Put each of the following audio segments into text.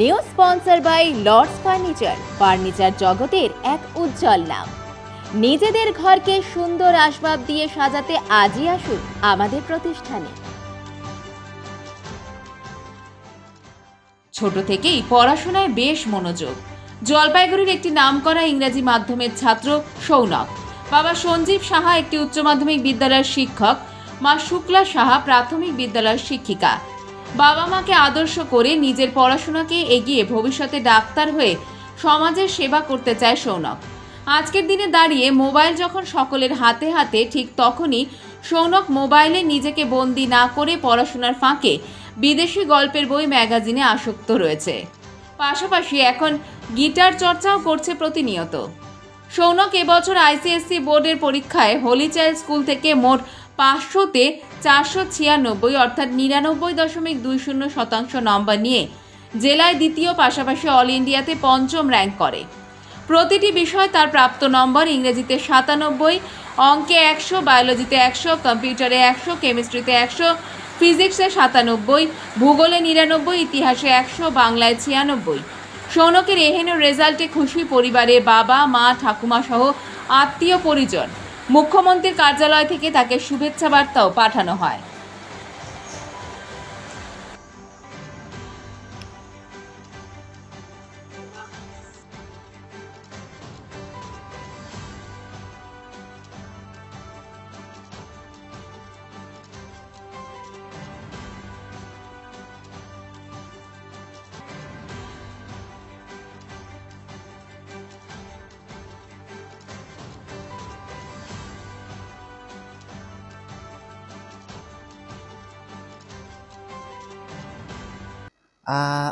New sponsor by Lords furniture. Furniture জগতের এক উজ্জ্বল নাম। নিজেদের ঘরকে সুন্দর আসবাব দিয়ে সাজাতে আজই আসুন আমাদের প্রতিষ্ঠানে। ছোট থেকেই পড়াশোনায় বেশ মনোযোগ। জলপাইগুড়ির একটি নামকরা ইংরেজি মাধ্যমের ছাত্র সৌনক। বাবা সঞ্জীব সাহা একটি উচ্চ মাধ্যমিক বিদ্যালয়ের শিক্ষক। মা শুক্লা সাহা প্রাথমিক বিদ্যালয়ের শিক্ষিকা। বাবা মাকে আদর্শ করে নিজের পড়াশোনাকে এগিয়ে ভবিষ্যতে ডাক্তার হয়ে সমাজের সেবা করতে চায় সৌনক। আজকের দিনে দাঁড়িয়ে মোবাইল যখন সকলের হাতে হাতে, ঠিক তখনই সৌনক মোবাইলে নিজেকে বন্দি না করে পড়াশোনার ফাঁকে বিদেশি গল্পের বই ম্যাগাজিনে আসক্ত রয়েছে। পাশাপাশি এখন গিটার চর্চাও করছে প্রতিনিয়ত। সৌনক এবছর আইসিএসসি বোর্ডের পরীক্ষায় হোলি চাইল্ড স্কুল থেকে মোট পাঁচশোতে চারশো ছিয়ানব্বই অর্থাৎ নিরানব্বই দশমিক দুই শূন্য শতাংশ নম্বর নিয়ে জেলায় দ্বিতীয় পাশাপাশি অল ইন্ডিয়াতে পঞ্চম র্যাঙ্ক করে। প্রতিটি বিষয় তার প্রাপ্ত নম্বর, ইংরেজিতে সাতানব্বই, অঙ্কে একশো, বায়োলজিতে একশো, কম্পিউটারে একশো, কেমিস্ট্রিতে একশো, ফিজিক্সে সাতানব্বই, ভূগোলে নিরানব্বই, ইতিহাসে একশো, বাংলায় ছিয়ানব্বই। সৌনকের এহেন রেজাল্টে খুশি পরিবারের বাবা, মা, ঠাকুমা সহ আত্মীয় পরিজন। মুখ্যমন্ত্রীর কার্যালয় থেকে তাকে শুভেচ্ছা বার্তাও পাঠানো হয়।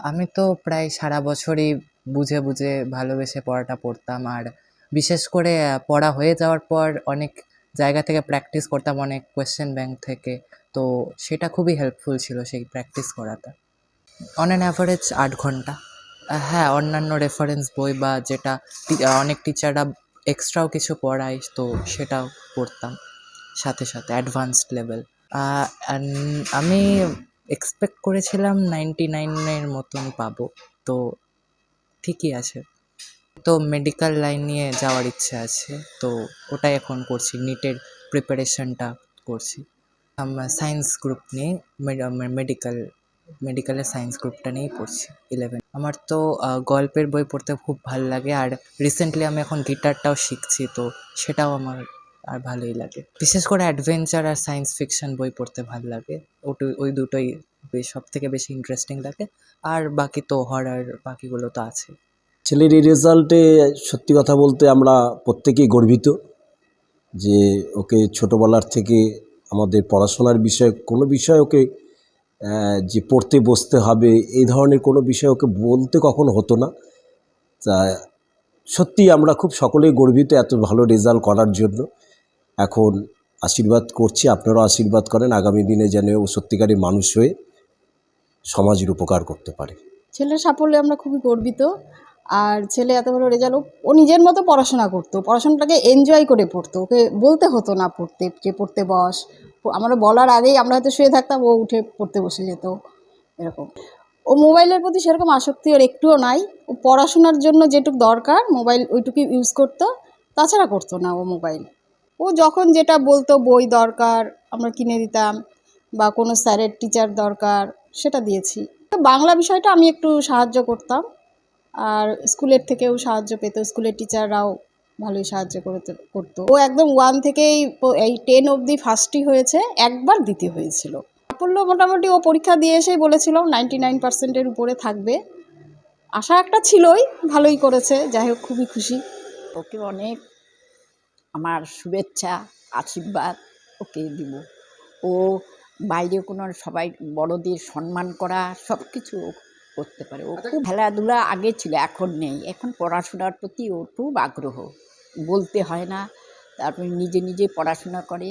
আমি তো প্রায় সারা বছরই বুঝে বুঝে ভালোবেসে পড়াটা পড়তাম। আর বিশেষ করে পড়া হয়ে যাওয়ার পর অনেক জায়গা থেকে প্র্যাকটিস করতাম, অনেক কোয়েশ্চেন ব্যাংক থেকে। তো সেটা খুবই হেল্পফুল ছিল সেই প্র্যাকটিস করাটা। অন অ্যান অ্যাভারেজ আট ঘণ্টা। হ্যাঁ অন্যান্য রেফারেন্স বই বা যেটা অনেক টিচাররা এক্সট্রাও কিছু পড়ায়, তো সেটাও পড়তাম। সাথে সাথে অ্যাডভান্সড লেভেল আমি এক্সপেক্ট করেছিলাম নাইনটি নাইনের মতন পাবো। তো ঠিকই আছে। তো মেডিকেল লাইন নিয়ে যাওয়ার ইচ্ছে আছে। তো ওটাই এখন করছি নিটের প্রিপারেশনটা করছি। আমার সায়েন্স গ্রুপ নিয়ে মেডিকেল মেডিকেলের সায়েন্স গ্রুপটা নিয়েই পড়ছি ইলেভেন আমার তো গল্পের বই পড়তে খুব ভালো লাগে। আর রিসেন্টলি আমি এখন গিটারটাও শিখছি, তো সেটাও আমার আর ভালোই লাগে। বিশেষ করে অ্যাডভেঞ্চার আর সায়েন্স ফিকশন বই পড়তে ভালো লাগে। ওটু, ওই দুটোই সব থেকে বেশি ইন্টারেস্টিং লাগে। আর বাকি তো হরার বাকিগুলো তো আছে। ছেলের এই রেজাল্টে সত্যি কথা বলতে আমরা প্রত্যেকেই গর্বিত যে ওকে ছোটোবেলার থেকে আমাদের পড়াশোনার বিষয়ে, কোনো বিষয় ওকে যে পড়তে বসতে হবে, এই ধরনের কোনো বিষয় ওকে বলতে কখনো হতো না। তা সত্যি আমরা খুব সকলেই গর্বিত এত ভালো রেজাল্ট করার জন্য। এখন আশীর্বাদ করছি, আপনারাও আশীর্বাদ করেন, আগামী দিনে যেন ও সত্যিকারী মানুষ হয়ে সমাজের উপকার করতে পারে। ছেলের সাফল্যে আমরা খুবই গর্বিত, আর ছেলে এত ভালো রেজাল্ট ও নিজের মতো পড়াশোনা করতো, পড়াশোনাটাকে এনজয় করে পড়তো, ওকে বলতে হতো না পড়তে, যে পড়তে বস, আমরা বলার আগেই আমরা হয়তো শুয়ে থাকতাম, ও উঠে পড়তে বসে যেত, এরকম। ও মোবাইলের প্রতি সেরকম আসক্তি ওর একটুও নাই, ও পড়াশোনার জন্য যেটুক দরকার, মোবাইল ওইটুকু ইউজ করতো, তাছাড়া করতো না ও মোবাইল। ও যখন যেটা বলতো বই দরকার, আমরা কিনে দিতাম বা কোনো স্যারের টিচার দরকার, সেটা দিয়েছি। তো বাংলা বিষয়টা আমি একটু সাহায্য করতাম আর স্কুলের থেকেও সাহায্য পেত, স্কুলের টিচাররাও ভালোই সাহায্য করতে, করতো। ও একদম ওয়ান থেকেই এই টেন অবধি ফার্স্টই হয়েছে, একবার দ্বিতীয় হয়েছিল। সাফল্য মোটামুটি ও পরীক্ষা দিয়ে এসেই বলেছিল নাইনটি নাইন পার্সেন্টের উপরে থাকবে। আশা একটা ছিলই, ভালোই করেছে, যাই হোক খুবই খুশি। ওকে, অনেক আমার শুভেচ্ছা আশীর্বাদ ওকে দিব। ও বাইরে কোনো সবাই বড়দের সম্মান করা সব কিছু ও করতে পারে। ও খুব খেলাধুলা আগে ছিল এখন নেই। এখন পড়াশোনার প্রতি ওর খুব আগ্রহ। বলতে হয় না তারপরে নিজে নিজে পড়াশোনা করে।